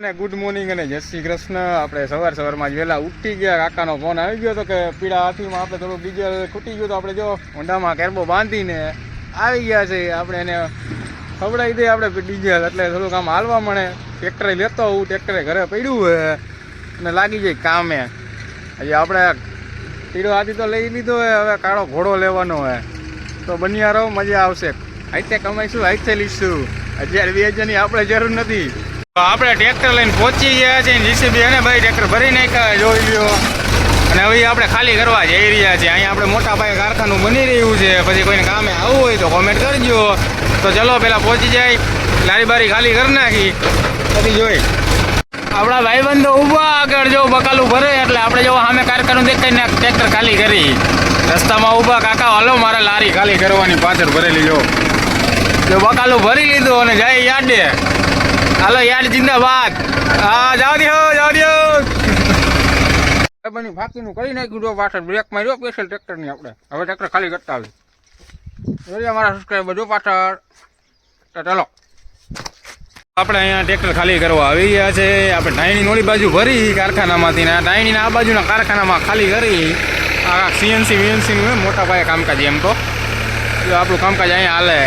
અને good morning અને જય શ્રી કૃષ્ણ. આપણે સવાર સવારમાં જ વહેલા ઉઠી ગયા. કાકાનો ફોન આવી ગયો હતો કે પીળા હાથીમાં આપણે થોડું બીજા ખૂટી ગયું તો આપણે જો ઊંડામાં કેરબો બાંધીને આવી ગયા છે. આપણે એને ખવડાવી દઈએ આપણે ડીઝલ એટલે થોડુંક આમ હાલવા મળે. ટ્રેક્ટરે લેતો હું ટ્રેક્ટરે ઘરે પડ્યું હોય અને લાગી જાય કામે. હજી આપણે પીળો હાથી તો લઈ લીધો હોય હવે કાળો ઘોડો લેવાનો હોય તો બન્યા રહો. મજા આવશે. હાઈતે કમાઈશું હાઈતે લઈશું હજાર બે હજારની આપણે જરૂર નથી. આપણે ટ્રેક્ટર લઈને પહોંચી ગયા છીએ જીસીબી અને ભાઈ ટ્રેક્ટર ભરી નાખ્યા, જોઈ લ્યો. અને હવે આપણે ખાલી કરવા જઈ રહ્યા છીએ. અહીંયા આપણે મોટા પાયે કારખાનું બની રહ્યું છે. પછી કોઈને કામે આવવું હોય તો કોમેન્ટ કરજો. તો ચલો પહેલાં પહોંચી જાય. લારી બારી ખાલી કરી નાખી. પછી જોઈ. આપણા ભાઈબંધો ઊભા આગળ જો બકાલું ભરે, એટલે આપણે જો સામે કારખાનું દેખાઈને ટ્રેક્ટર ખાલી કરી. રસ્તામાં ઊભા કાકા, હાલો, મારે લારી ખાલી કરવાની, પાછળ ભરેલી જો. બકાલું ભરી લીધું અને જાય યાડે હાલો યાર જિંદાબાદ. હા જાવ દો જાવ દો બની ફાકીનું કરી નાખ્યું જો પાછળ બ્રેક માર્યો સ્પેશિયલ ટ્રેક્ટરની આપણે. હવે ટ્રેક્ટર ખાલી કરતા આવી જોઈએ અમારા સબસ્ક્રાઈબર જો પાછળ. ચાલો. આપણે અહીંયા ટ્રેક્ટર ખાલી કરવા આવી ગયા છે. આપણે ડાયણીની ઓલી બાજુ ભરી કારખાનામાંથી ને આ ડાયણીના આ બાજુના કારખાનામાં ખાલી કરી આ સીએનસી વીએનસીનું મોટા પાયે કામકાજ એમ તો. આપણું કામકાજ અહીંયા હાલે.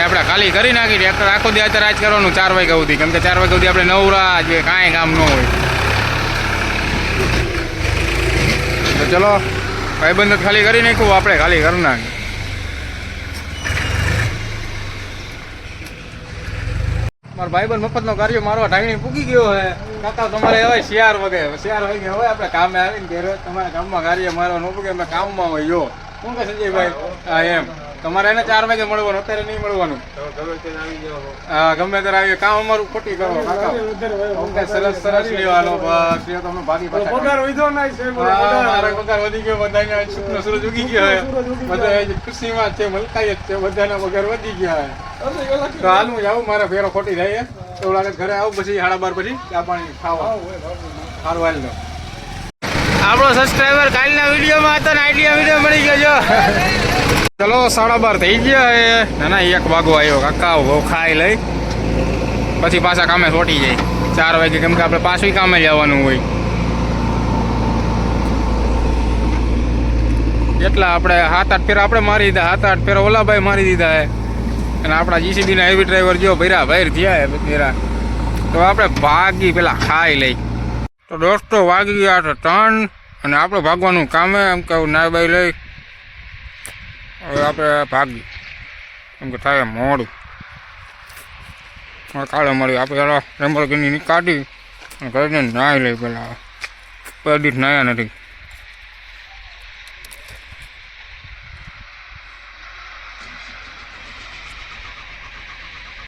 આપણે ખાલી કરી નાખી ટ્રેક્ટર આખો દી અત્યારે આજ કરવાનું ચાર વાગ્યા સુધી. કેમ કે ચાર વાગ્યા સુધી આપણે નવરા જ કાંઈ કામ ન હોય. તો ચલો, ભાઈબંધ ખાલી કરી નાખ્યું, આપણે ખાલી કરી નાખી મારો ભાઈબંધ મફતનો કાર્ય મારો ઢાંગણી પૂકી ગયો હે કાકા, તમારે હવે શિયાર વગે. શિયાર વાગે હવે આપણે કામે આવીને ઘેર. તમારે કામમાં કાર્ય મારો ન પૂગે અમે કામમાં હોય, જો. શું કે સંજયભાઈ? હા, એમ. તમારે એને ચાર વાગે મળવાનું અત્યારે નહીં મળવાનું. હા ગમે ત્યારે આવી કામ અમારું ખોટી કરો સરસ સરસ લેવાનો બસ એ તમને ભાગી પગાર વધ્યો. મારો પગાર વધી ગયો બધાને સુખનો સૂરજ ઉગી ગયો બધા ખુશીમાં છે મલકાઈ જ છે બધાના પગાર વધી ગયા તો હાલ હું જાઉં મારા ફેરો ખોટી થાય હે. એવું લાગે ઘરે આવું પછી સાડા બાર પછી ચા પાણી ખાવા. સારું હાલ દો આપણો સબસ્ક્રાઈબર કાલના વિડીયોમાં હતો ને આઈડિયા વીડિયો મળી ગયો જો. ચલો, સાડા બાર થઈ ગયા એ. ના ના એક વાગો આવ્યો. કાકા, બહુ ખાઈ લઈ. પછી પાછા કામે છોટી જાય. ચાર વાગે કેમ કે આપણે પાછું કામે જવાનું હોય. એટલા આપણે સાત આઠ ફેરા આપણે મારી દીધા. સાત આઠ ફેરા ઓલાભાઈ મારી દીધા હે. અને આપણા જીસીબીના હેવી ડ્રાઈવર જો ભૈરા ભૈર થયા ફેરા તો આપણે ભાગી પેલા ખાઈ લઈ. તો દોસ્તો, વાગી ગયા છે ત્રણ અને આપણે ભાગવાનું કામે એમ કહું નાય બાઈ લઈ. હવે આપણે ભાગી. એમ કે થાય મોડું. કાલે મળી આપણે ચાલો રેમ્બોર્ગિની કાઢી. અને ઘરે નાહી લઈ પેલા. બે દિવસ નાહ્યા નથી.